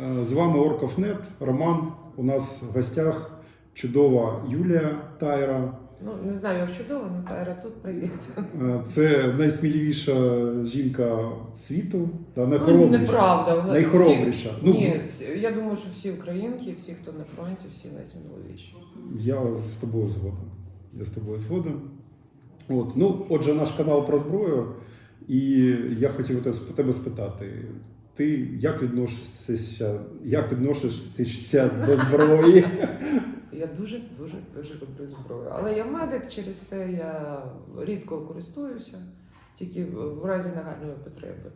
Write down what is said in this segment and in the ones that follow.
Е, З вами Оркофнет, Роман. У нас в гостях чудова Юлія Тайра. Ну, не знаю, як чудово, але Тайра тут привіт. Е, Це найсміливіша жінка світу, та Ну, найхоробріша. неправда. вона- Найхоробріша. Всі, Ну, ні, я думаю, що всі українки, всі, хто на фронті, всі найсміливіші. Я з тобою згоден. Я з тобою згоден. От, ну, отже, наш канал про зброю. І я хотів у тебе спитати: ти як відносишся, як відносишся до зброї? Я дуже, дуже, дуже люблю зброю. Але я медик, через це я рідко користуюся, тільки в разі нагальної потреби.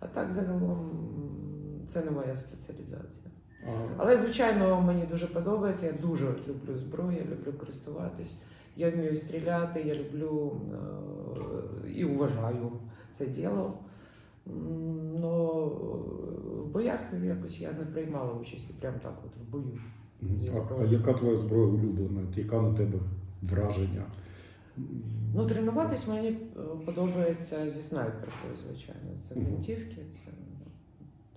А так загалом це не моя спеціалізація. А, Але, звичайно, мені дуже подобається. Я дуже люблю зброю, я люблю користуватись. Я вмію стріляти, я люблю е, і вважаю це діло. Но в боях якось я не приймала участі прямо так, от в бою. а, а яка твоя зброя улюблена? Яка на тебе враження? Ну, тренуватись мені е, подобається зі снайперкою, звичайно. Це гвинтівки, це,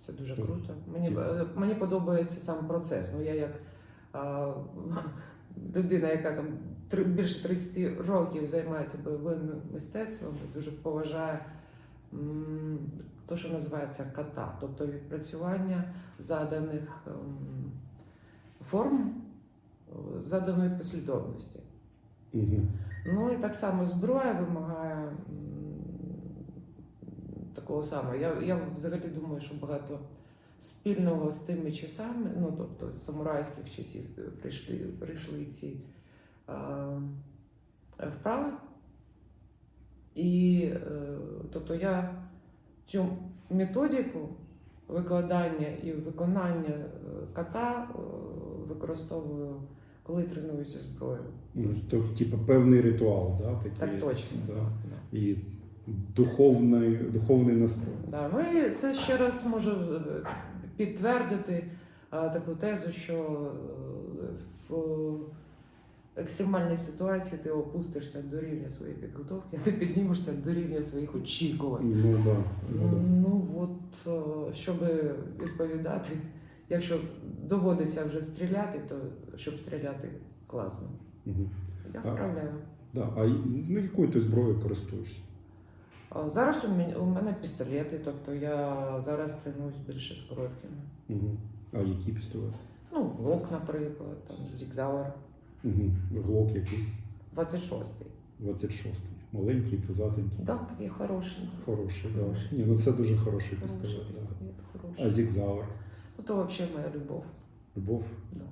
це дуже круто. Мені, е, мені подобається сам процес. Ну, я як а, людина, яка там три, більше 30 років займається бойовим мистецтвом, дуже поважаю те, що називається ката, тобто відпрацювання заданих ем, форм, е, заданої послідовності. Мгм. Ну і так само зброя вимагає такого самого. Я, я взагалі думаю, що багато спільного з тими часами, ну тобто з самурайських часів е, прийшли, прийшли ці а, вправи. І е, тобто я цю методику викладання і виконання е, ката е, використовую, коли тренуюся зброєю. Ну, то, типу, певний ритуал, да? Такий, Так точно. Да. Да. І духовний, духовний настрой. Да, ну і це ще раз можу підтвердити а, таку тезу, що в екстремальній ситуації ти опустишся до рівня своєї підготовки, а ти піднімешся до рівня своїх очікувань. Ну да. Ну, от щоб відповідати, якщо доводиться вже стріляти, то щоб стріляти класно. Мгм. Я А. вправляю. Да. А ну, якою ти зброєю користуєшся? Зараз у мене, у мене пістолети, тобто я зараз тренуюсь більше з короткими. Угу. А які пістолети? Ну, глок, наприклад, там Зігзауер, Угу. Глок який? 26-й. 26-й. Маленький, пузатенький. Да, такий хороший. Хороший, да. Ні, ну це дуже хороший Хороший пістолет. Да. А зігзавр? Ну, то взагалі моя любов. Любов? Да.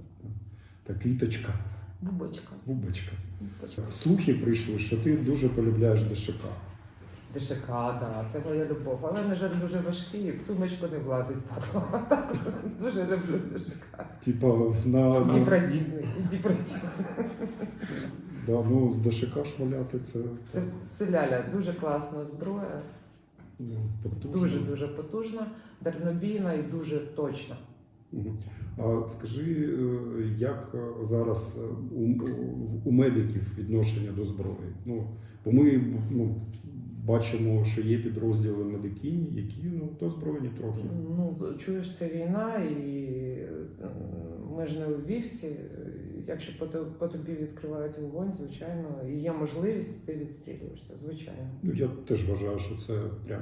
Та квіточка, Бубочка. бубочка. Бубочка. Слухи прийшли, що ти дуже полюбляєш ДШК. ДШК, да, це моя любов. Але, на жаль, дуже важкий, в сумочку не влазить падло. Так, дуже люблю ДШК. Типа на, Діпрадівний, діпрадівний. да, ну, з ДШК шмаляти це, Це, це ляля, дуже класна зброя, ну, дуже-дуже потужна, дальнобійна і дуже точна. А скажи, е, як е, зараз е, у, у медиків відношення до зброї? Ну, бо ми ну, бачимо, що є підрозділи медикині, які ну, до збройні трохи. Ну, чуєш, це війна, і ми ж не у вівці. Якщо по, тобі відкривають вогонь, звичайно, і є можливість, ти відстрілюєшся, звичайно. Ну, я теж вважаю, що це прям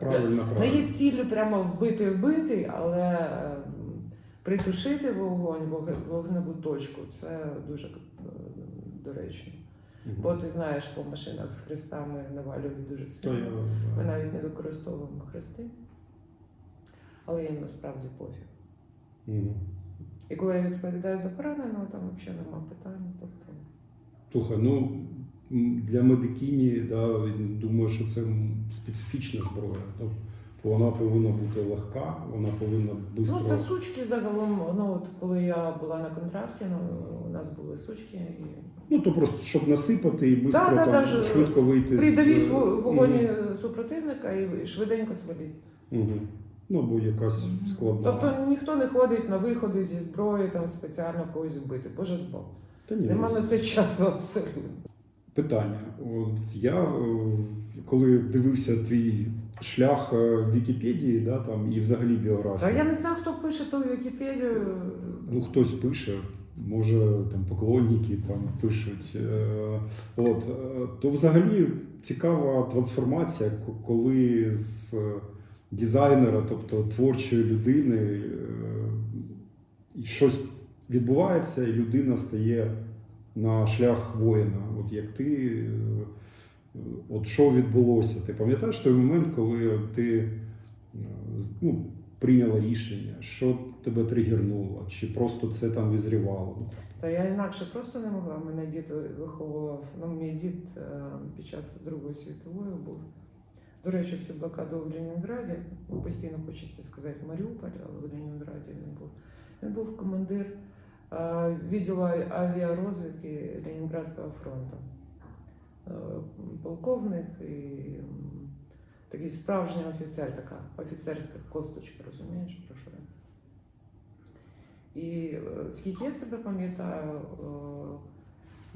правильно, Не правильно. є ціллю прямо вбити вбити, але ем, притушити вогонь, вог- вогневу точку це дуже е, доречно. Бо ти знаєш, по машинах з хрестами навалюють дуже сильно. Ми навіть не використовуємо хрести, але їм насправді пофіг. І коли я відповідаю за пораненого, там взагалі нема питань. Тобто, Слухай, ну для медикині, да, думаю, що це специфічна зброя. Ну, бо вона повинна бути легка, вона повинна ну, це сучки загалом. Ну, от коли я була на контракті, ну, у нас були сучки. І... Ну, то просто щоб насипати і швидко Да, там, да, швидко вийти Придавіть з... в вогоні супротивника і швиденько сваліть. Угу. Ну, бо якась складна. Тобто ніхто не ходить на виходи зі зброї, там спеціально когось вбити. Боже збав. Та ні, Нема на це часу абсолютно. Питання. От я е, коли дивився твій шлях е, в Вікіпедії, да, там, і взагалі Та біографію. я не знаю, хто пише ту Вікіпедію. Ну, хтось пише, може там поклонники там пишуть. Е, От, е, то взагалі цікава трансформація, коли з дизайнера, тобто творчої людини, е, щось відбувається, і людина стає на шлях воїна. От як ти, от що відбулося? Ти пам'ятаєш той момент, коли ти ну, прийняла рішення, що тебе тригернуло, чи просто це там визрівало? Ну, Та я інакше просто не могла. Мене дід виховував. Ну, мій дід е, під час Другої світової був. До речі, всю блокаду в Ленінграді, постійно хочеться сказати Маріуполь, але в Ленінграді він був. Він був командир е, відділу авіарозвідки Ленінградського фронту. Е, Полковник і такий справжній офіцер, така офіцерська косточка, розумієш, про що я? І е, скільки я себе пам'ятаю, е,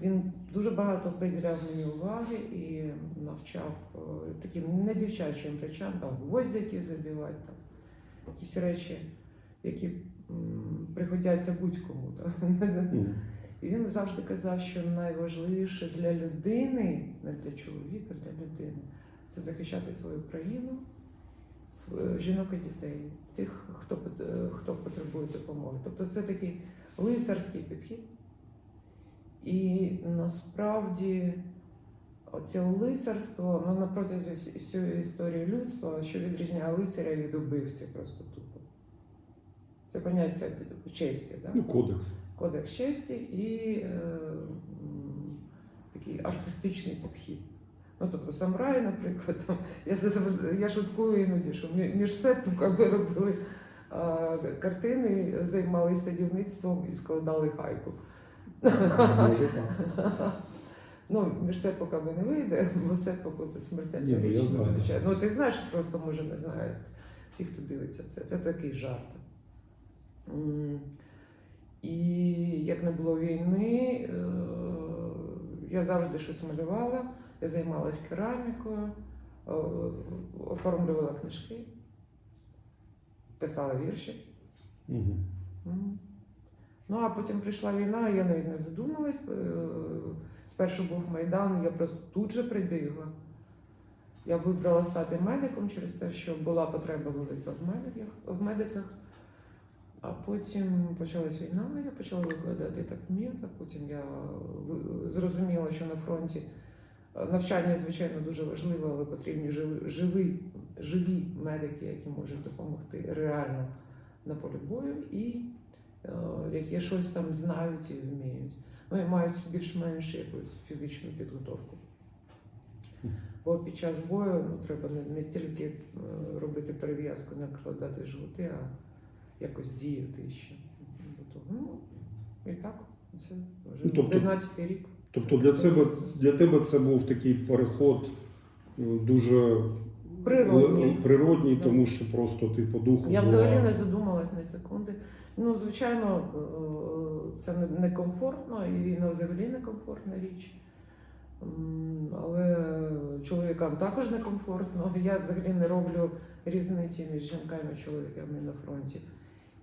він дуже багато приділяв мені уваги і навчав е, таким не дівчачим речам, там гвоздики забивати, там якісь речі, які пригодяться будь-кому. І він завжди казав, що найважливіше для людини, не для чоловіка, для людини, це захищати свою країну, жінок і дітей, тих, хто, е, хто потребує допомоги. Тобто це такий лицарський підхід. І насправді оце лицарство, ну на протязі всієї історії людства, що відрізняє лицаря від убивці просто тупо. Це поняття честі, да? ну, кодекс. кодекс честі і е, такий артистичний підхід. Ну, тобто самураї, наприклад, там, я, я шуткую іноді, що мі- між сетпуками робили а, картини, займалися садівництвом і складали хайку. Ну, між сепоками не вийде, бо сепоку це смертельна Ні, ну, річ, звичайно. Ну, ти знаєш, просто може не знають ті, хто дивиться це. Це такий жарт. І як не було війни, е, я завжди щось малювала, займалась керамікою, е, оформлювала книжки, писала вірші. Угу. Мгм. Ну, а потім прийшла війна, я навіть не задумалась. Е, Спершу був Майдан, я просто тут же прибігла. Я вибрала стати медиком через те, що була потреба велика в медиках, в медиках. А потім почалась війна, я почала викладати так мета. Потім я зрозуміла, що на фронті е, навчання, звичайно, дуже важливо, але потрібні живі, живі, медики, які можуть допомогти реально на полі бою і е, які щось там знають і вміють. Ну і мають більш-менш якусь фізичну підготовку. Бо під час бою ну, треба не, не тільки е, робити перев'язку, накладати жгути, а якось діяти ще. Ну, і так, це вже Ну, тобто- 11 рік. Тобто для тебе, для тебе це був такий переход е, дуже Природній. л- природній, тому що просто ти по духу. Я була- взагалі не задумалась на секунди. Ну, звичайно, е, це не- некомфортно, і війна взагалі некомфортна річ. Але чоловікам також некомфортно. Я взагалі не роблю різниці між жінками і чоловіками на фронті.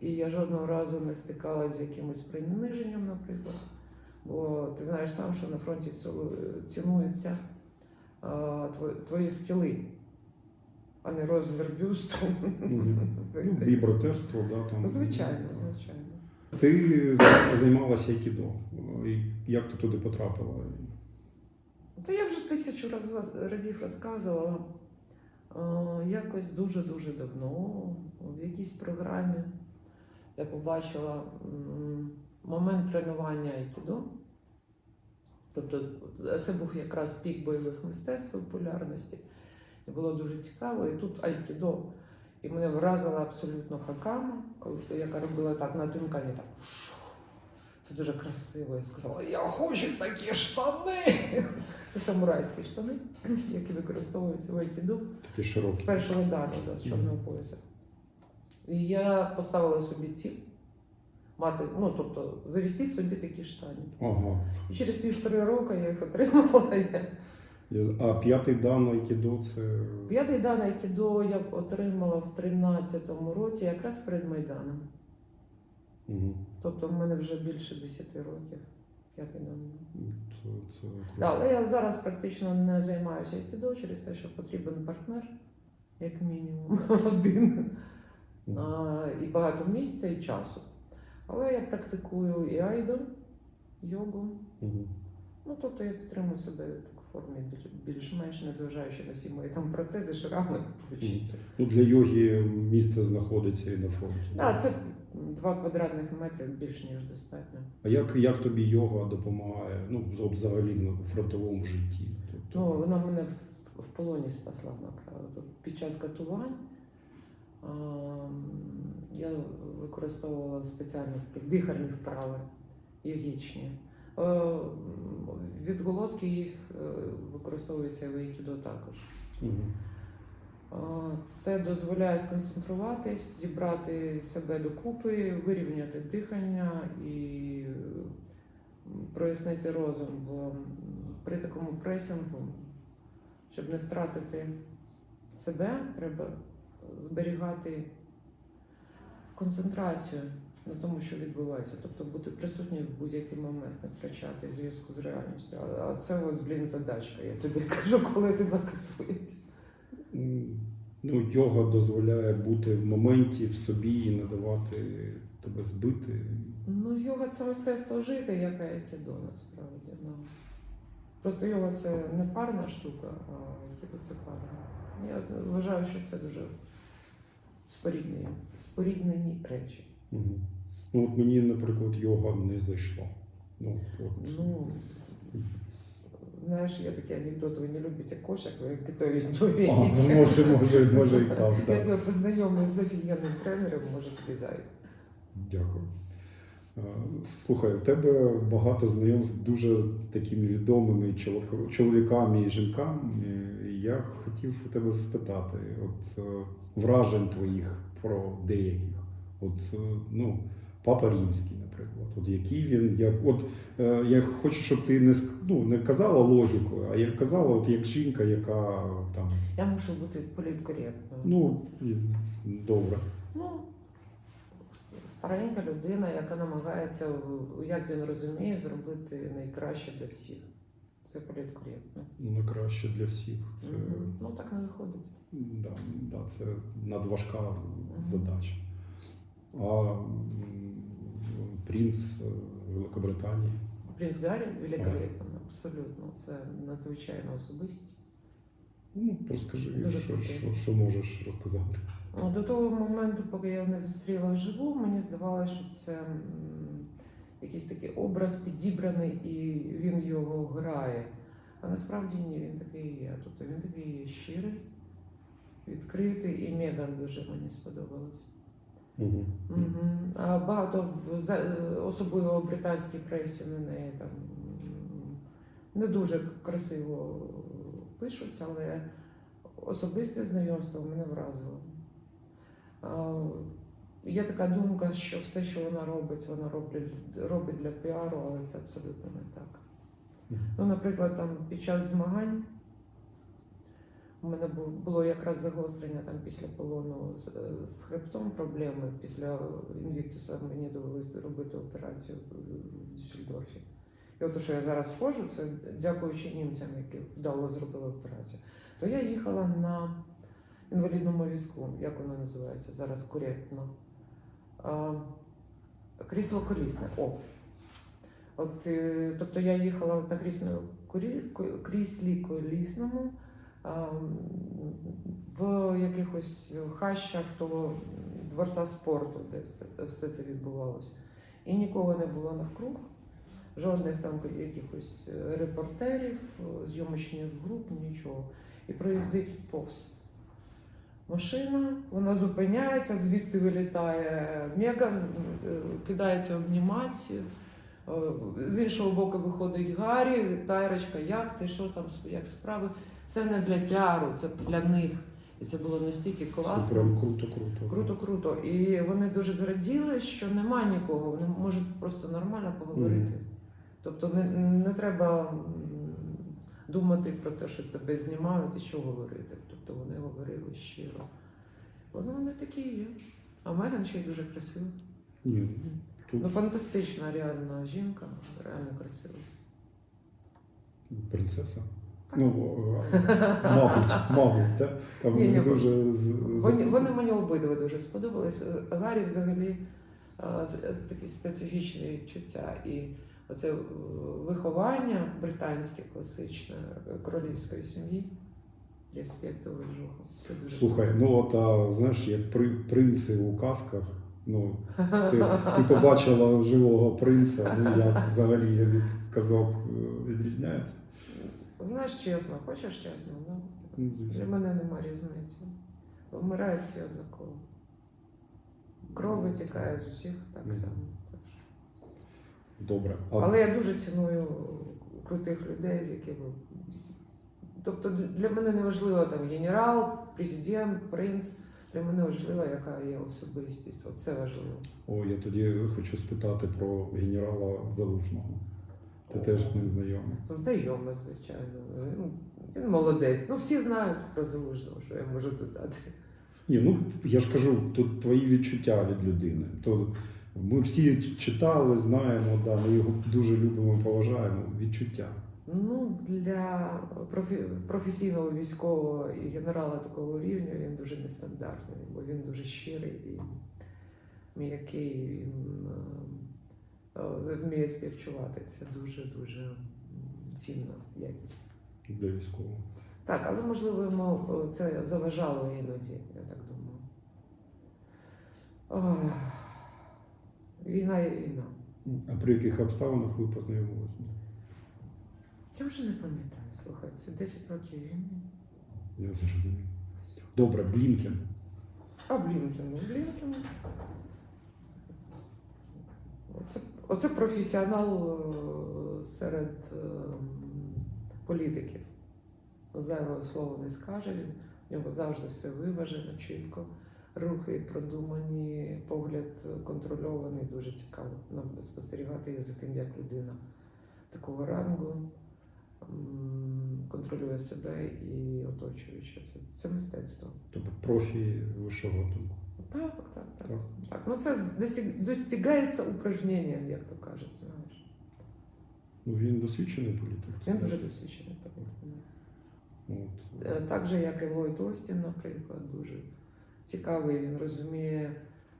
І я жодного разу не стикалася з якимось приниженням, наприклад. Бо ти знаєш сам, що на фронті цінуються твої скіли, а не розмір бюсту. Ну, бібротерство, да, там. Звичайно, звичайно. Ти займалася айкідо. Як ти туди потрапила? Та я вже тисячу раз, разів розказувала. Якось дуже-дуже давно в якійсь програмі я побачила момент тренування айкідо. Тобто це був якраз пік бойових мистецтв популярності. І було дуже цікаво. І тут айкідо. І мене вразила абсолютно хакама, коли яка робила так на тимкані так. Це дуже красиво. Я сказала, я хочу такі штани. Це самурайські штани, які використовуються в айкідо Такі з першого дану, да, з чорного пояса. І я поставила собі ціль мати, ну тобто завести собі такі штані. Ага. І через півтори року я їх отримала. А п'ятий дан айкідо це. П'ятий дан айкідо я отримала в 13-му році, якраз перед Майданом. Угу. Тобто в мене вже більше 10 років. П'ятий дан. Це, це. Так, але я зараз практично не займаюся айкідо через те, що потрібен партнер, як мінімум, один. А, і багато місця і часу. Але я практикую і айдо, йогу. Ну, тобто я підтримую себе так в формі більш-менш, незважаючи на всі мої там протези, шрами. Ну, для йоги місце знаходиться і на фронті. Так, це 2 квадратних метри більш ніж достатньо. А як, як тобі йога допомагає ну, взагалі у фронтовому житті? Тобто, Ну, вона мене в, в полоні спасла направду. Під час катувань а, я використовувала спеціальні дихальні вправи йогічні. Е, Відголоски їх е, використовуються в айкідо також. Мгм. Це дозволяє сконцентруватись, зібрати себе докупи, вирівняти дихання і прояснити розум. Бо при такому пресінгу, щоб не втратити себе, треба зберігати концентрацію на тому, що відбувається, тобто бути присутнім в будь-який момент, не втрачати зв'язку з реальністю. А- А це от, блін, задачка, я тобі кажу, коли тебе катують. Ну, йога дозволяє бути в моменті, в собі і не давати тебе збити. Ну, йога це мистецтво жити, як айкідо насправді. Ну. Просто йога це не парна штука, а айкідо це парна. Я вважаю, що це дуже споріднені, споріднені речі. Мгм. Ну, от мені, наприклад, йога не зайшла. Ну, от. Ну, знаєш, є такий анекдот, ви не любите кошек, ви готові А, ну, може, може, може і так. Я так. тебе познайомлю з офігенним тренером, може тобі зайде. Дякую. Е, Слухай, у тебе багато знайомств з дуже такими відомими чоловік- чоловіками і жінками. Я хотів у тебе спитати, от е, вражень твоїх про деяких. От, е, ну, Папа Римський, наприклад. От який він, як, от е, я хочу, щоб ти не, ну, не казала логікою, а як казала, от як жінка, яка там, Я мушу бути політкоректною. ну, добре. Ну, старенька людина, яка намагається, як він розуміє, зробити найкраще для всіх. Це політкоректно. Ну, краще для всіх. Це, Мгм. Ну так не виходить. Да, да, це надважка задача. А принц е, Великобританії. Принц Гаррі великолепно, абсолютно. Це надзвичайна особистість. Ну, розкажи, Дуже що, що, що можеш розказати. Ну, До того моменту, поки я не зустріла вживу, мені здавалося, що це якийсь такий образ підібраний і він його грає. А насправді ні, він такий є. Тобто він такий є щирий, відкритий, і Меган дуже мені сподобалось. Угу. Мгм. А багато особливо в британській пресі на неї там не дуже красиво пишуть, але особисте знайомство мене вразило. Є така думка, що все, що вона робить, вона робить, робить для піару, але це абсолютно не так. Ну, наприклад, там під час змагань у мене було якраз загострення там після полону з, з хребтом проблеми. Після інвіктуса мені довелося робити операцію в Дюссельдорфі. І от що я зараз ходжу, це дякуючи німцям, які вдало зробили операцію. То я їхала на інвалідному візку, як воно називається зараз коректно. Крісло колісне. О. От, е, тобто я їхала на кріслі, кріслі колісному в якихось хащах того дворца спорту, де все, все це відбувалося. І нікого не було навкруг, жодних там якихось е, репортерів, зйомочних груп, нічого. І проїздить повз. Машина, вона зупиняється, звідти вилітає Меган, е, кидається обнімати. Е, З іншого боку виходить Гаррі, Тайрочка, як ти, що там, як справи. Це не для піару, це для них. І це було настільки Це класно. прям круто, круто. Круто, круто. І вони дуже зраділи, що нема нікого, вони можуть просто нормально поговорити. Мгм. Тобто не, не треба думати про те, що тебе знімають і що говорити. Тобто вони говорили щиро. Вони, вони такі є. А Меган ще й дуже красива. Ні, Ну, фантастична реальна жінка, реально красива. принцеса. Так. Ну, е, мабуть, мабуть, так? Там Ні, ні, дуже Вони, вони мені обидва дуже сподобались. Е, Гаррі взагалі е, з- такі специфічні відчуття. І оце е, виховання британське, класичне, е, королівської сім'ї. Респектовий жуху. Це дуже Слухай, ну от а, знаєш, як при, принци у казках. Ну, ти, ти побачила живого принца, ну як взагалі я від казок е, відрізняється. Знаєш чесно, хочеш чесно? Ну, Ну, для мене нема різниці. Вмирають всі однаково. Кров витікає з усіх так само. Добре. А, Але я дуже ціную крутих людей, з якими. Тобто для мене не важливо там генерал, президент, принц. Для мене важливо, яка є особистість. От це важливо. О, я тоді хочу спитати про генерала Залужного. Ти теж з ним знайомий. Знайома, звичайно. Ну, Він молодець. Ну, всі знають про залужного, що я можу додати. Ні, ну я ж кажу, тут твої відчуття від людини. То ми всі читали, знаємо, да, ми його дуже любимо, поважаємо. Відчуття. Ну, для профі- професійного військового і генерала такого рівня він дуже нестандартний, бо він дуже щирий і м'який, він е, е, вміє співчувати. Це дуже-дуже цінна якість. для військового. Так, але можливо йому е, це заважало іноді, я так думаю. Ох, Війна є війна. А при яких обставинах ви познайомилися? Я вже не пам'ятаю, слухай, це 10 років війни. Я зрозумів. Добре, Блінкен. А Блінкен, ну Блінкен. Оце, оце професіонал е, серед е, політиків. Зайвого слова не скаже він. В нього завжди все виважено, чітко. Рухи продумані, погляд контрольований, дуже цікаво нам спостерігати за тим, як людина такого рангу контролює себе і оточуюче. Це, це мистецтво. Тобто профі вищого гатунку. Так, так, так. Так. Так, ну це достигається упражненням, як то кажуть, знаєш. Ну, він досвідчений політик. Він дуже досвідчений. Так. От. Е, Так же, як і Ллойд Остін, наприклад, дуже цікавий, він розуміє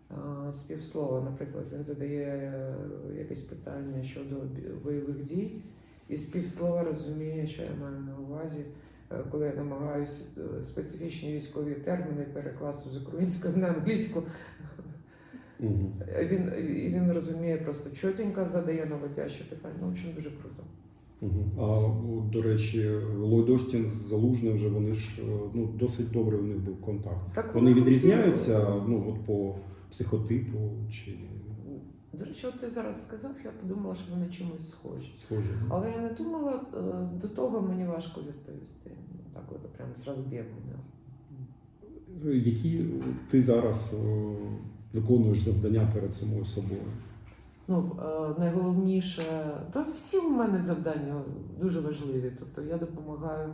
а, співслова. Наприклад, він задає е, якесь питання щодо бойових дій, і співслова розуміє, що я маю на увазі, е, коли я намагаюся специфічні військові терміни перекласти з української на англійську. Угу. Він, він розуміє просто чотенько, задає наводяще питання. Ну, в общем, дуже круто. А до речі, Ллойд Остін з Залужним вже вони ж е, ну, досить добре у них був контакт. Так Вони всі- відрізняються ну, от по психотипу чи До речі, от ти зараз сказав, я подумала, що вони чимось схожі. схожі. Але я не думала, е, до того мені важко відповісти. Так от прямо з розбігу. Які ти зараз е, виконуєш завдання перед самою собою? Ну, е, найголовніше, та всі у мене завдання дуже важливі. Тобто я допомагаю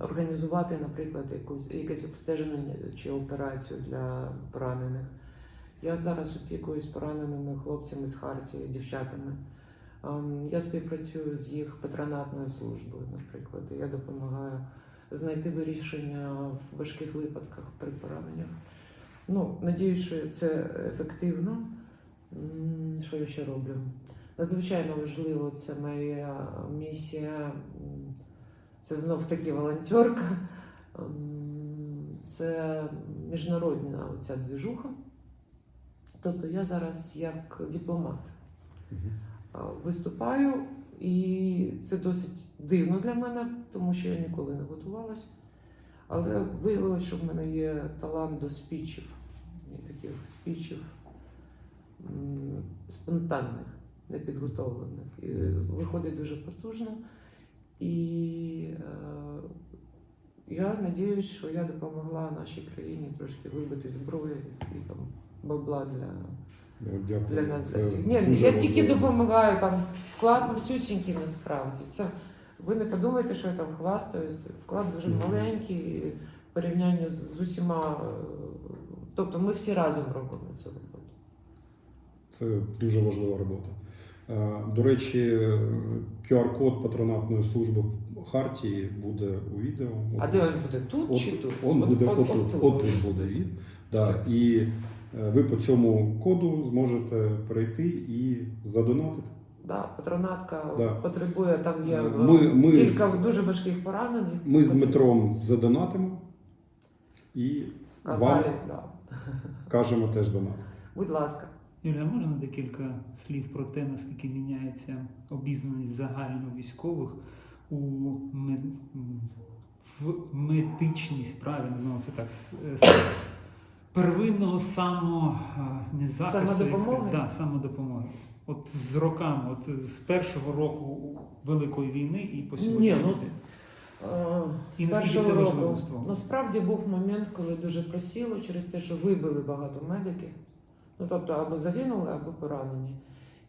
організувати, наприклад, якусь, якесь обстеження чи операцію для поранених. Я зараз опікуюсь пораненими хлопцями з Хартії, дівчатами. Ем, Я співпрацюю з їх патронатною службою, наприклад. Я допомагаю знайти вирішення в важких випадках при пораненнях. Ну, надіюсь, що це ефективно. Що я ще роблю? Надзвичайно важливо, це моя місія. Це знов таки волонтерка. Це міжнародна оця двіжуха. Тобто я зараз як дипломат виступаю, і це досить дивно для мене, тому що я ніколи не готувалась. Але виявилося, що в мене є талант до спічів, і таких спічів спонтанних, непідготовлених. І виходить дуже потужно. І е, Я надіюсь, що я допомогла нашій країні трошки вибити зброю і там бабла для, Дякую. для нас. Це всіх. Ні, я тільки важливо. допомагаю там вклад масюсінький насправді. Це ви не подумайте, що я там хвастаюсь. Вклад дуже маленький в порівнянні з- з усіма. е, Тобто ми всі разом робимо роботу. Це дуже важлива робота. Е, До речі, QR-код патронатної служби Хартії буде у відео. А де він буде? Тут От, чи тут? Он От- буде от- отут. отут. Отут буде він. Да. І е, ви по цьому коду зможете перейти і задонатити. Да, патронатка Да. потребує, там є е, Ми- ми кілька з- дуже важких поранених. Ми з Дмитром задонатимо і Сказали, вам да. кажемо теж донат. Будь ласка. Юля, можна декілька слів про те, наскільки міняється обізнаність загально військових у мед... в медичній справі, називаємо це так, з, з первинного само не захисту, Самодопомоги? да, самодопомоги. От з роками, от з першого року Великої війни і по Ні, сьогоднішній ну. Е, І З першого це року насправді був момент, коли дуже просіло через те, що вибили багато медиків. Ну тобто або загинули, або поранені.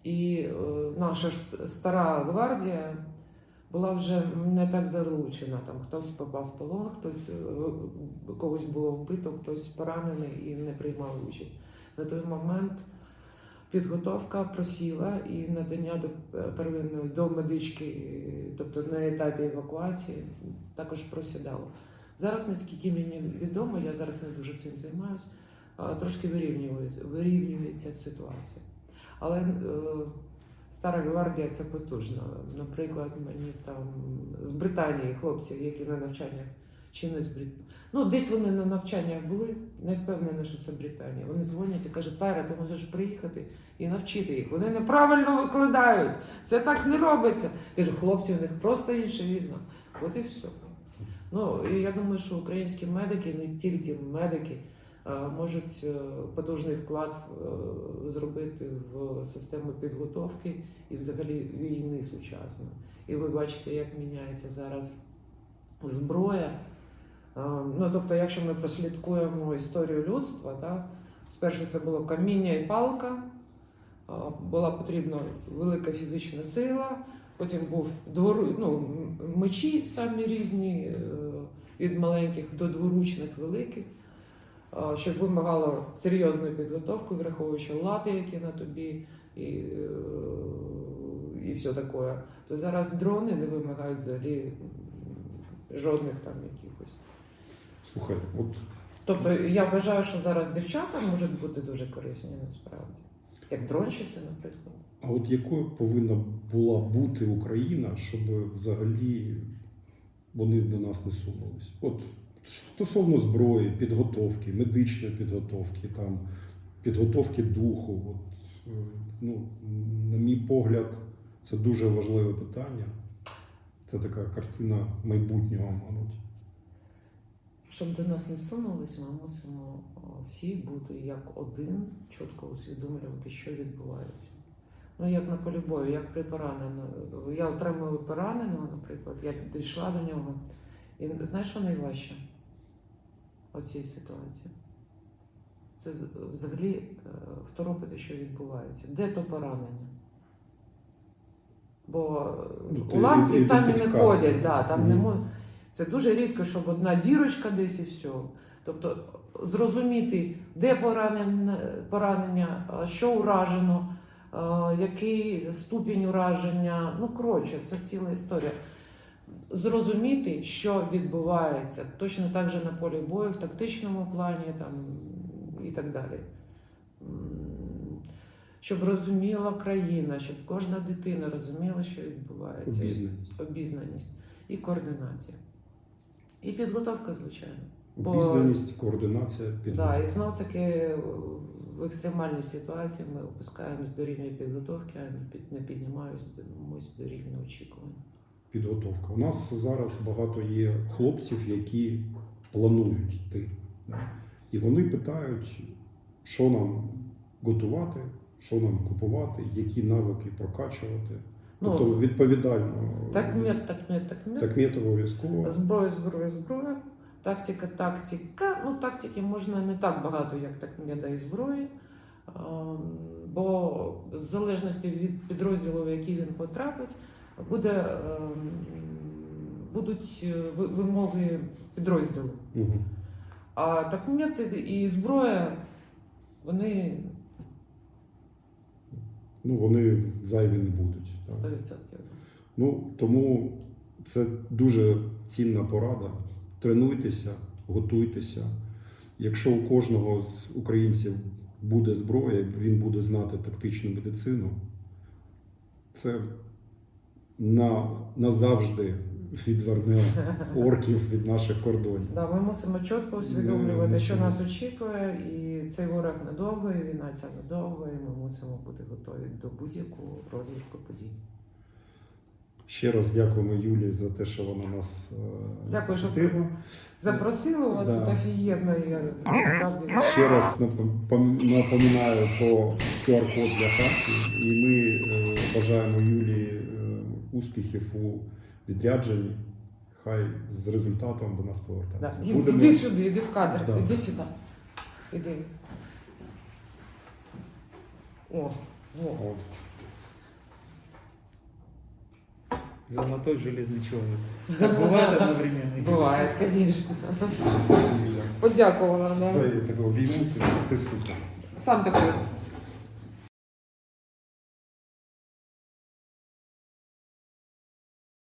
І е, наша стара гвардія була вже не так залучена. Там хтось попав в полон, хтось е, когось було вбито, хтось поранений і не приймав участь. На той момент підготовка просіла і надання до е, первинної до медички, е, тобто на етапі евакуації, також просідало. Зараз, наскільки мені відомо, я зараз не дуже цим займаюся, трошки вирівнюється, вирівнюється ситуація. Але е, стара гвардія це потужно. Наприклад, мені там з Британії хлопці, які на навчаннях чи не з Британії. Ну, десь вони на навчаннях були, не впевнена, що це Британія. Вони дзвонять і кажуть, Тайра, ти можеш приїхати і навчити їх. Вони неправильно викладають. Це так не робиться. Я кажу, хлопці, у них просто інша війна. От і все. Ну, і я думаю, що українські медики, не тільки медики, е, можуть е, потужний вклад е, зробити в систему підготовки і взагалі війни сучасної. І ви бачите, як міняється зараз зброя. Е, Ну, тобто, якщо ми прослідкуємо історію людства, так, спершу це було каміння і палка, е, була потрібна велика фізична сила, потім був двору, ну, мечі самі різні, е, від маленьких до дворучних великих, е, що вимагало серйозної підготовки, враховуючи лати, які на тобі, і, е, і все таке. То зараз дрони не вимагають взагалі жодних там якихось. Слухай, от Тобто я вважаю, що зараз дівчата можуть бути дуже корисні насправді. Як дронщиці, наприклад. А от якою повинна була бути Україна, щоб взагалі вони до нас не сунулись? От стосовно зброї, підготовки, медичної підготовки, там, підготовки духу, от, е, ну, на мій погляд, це дуже важливе питання. Це така картина майбутнього, мабуть. Щоб до нас не сунулись, ми мусимо всі бути як один, чітко усвідомлювати, що відбувається. Ну, як на полі бою, як при пораненому. Я отримую пораненого, наприклад, я дійшла до нього. І знаєш, що найважче у цій ситуації? Це взагалі е, второпити, що відбувається. Де то поранення? Бо Ну, ти- уламки самі не ходять, да, там не мож... це дуже рідко, щоб одна дірочка десь і все. Тобто зрозуміти, де поранення, поранення що уражено, який ступінь ураження. Ну, коротше, це ціла історія. Зрозуміти, що відбувається, точно так же на полі бою, в тактичному плані там, і так далі. Щоб розуміла країна, щоб кожна дитина розуміла, що відбувається Обізнаність. обізнаність і координація. І підготовка, звичайно. Бо- Обізнаність, координація, Да, підготовка. і знов таки в екстремальній ситуації ми опускаємось до рівня підготовки, а не не піднімаємось до рівня очікування. Підготовка. У нас зараз багато є хлопців, які планують йти. І вони питають, що нам готувати, що нам купувати, які навики прокачувати. Ну, Тобто відповідально Так мет, так мет, так мет. так мет обов'язково. Зброя, зброя, зброя. Тактика, тактика. Ну, тактики можна не так багато, як так м'яда і зброї. Ем, Бо в залежності від підрозділу, в який він потрапить, буде, ем, будуть е, вимоги підрозділу. Угу. А так методи і зброя, вони Ну, вони зайві не будуть. Так. 100%. Ну, тому це дуже цінна порада. Тренуйтеся, готуйтеся. Якщо у кожного з українців буде зброя, він буде знати тактичну медицину, це на, назавжди відверне орків від наших кордонів. Да, ми мусимо чітко усвідомлювати, що нас очікує, і цей ворог недовго, і війна ця недовго, і ми мусимо бути готові до будь-якого розвитку подій. Ще раз дякуємо Юлії за те, що вона нас е, Дякую, що посетила. Запросили у вас Да. тут офігенно, я насправді Ще раз напом- пом- напоминаю про QR-код для карти. І ми е, бажаємо Юлії успіхів у відрядженні. Хай з результатом до нас да. повертається. Дім, іди сюди, іди в кадр, Да. іди сюди. Іди. О, о. От. Золотой железний чоловік. Так буває одновременно? Буває, звісно. Подякувала. Та Да. я такого обійму, ти, ти супер. Сам такий